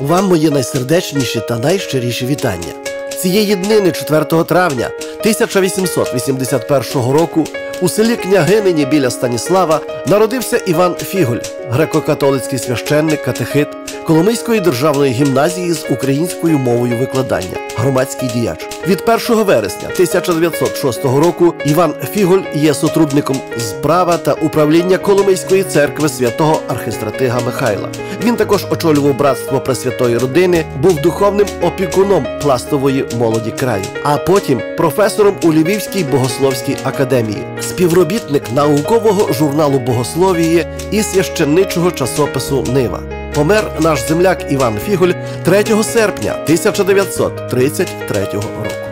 Вам мої найсердечніші та найщиріші вітання. Цієї днини 4 травня 1881 року у селі Княгинині біля Станіслава народився Іван Фіголь, греко-католицький священник, катехит Коломийської державної гімназії з українською мовою викладання, громадський діяч. Від 1 вересня 1906 року Іван Фіголь є сотрудником з права та управління Коломийської церкви святого архистратига Михайла. Він також очолював братство Пресвятої родини, був духовним опікуном пластової молоді краю, а потім професором у Львівській богословській академії, співробітник наукового журналу Богословії і священничого часопису Нива. Помер наш земляк Іван Фіголь 3 серпня 1933 року.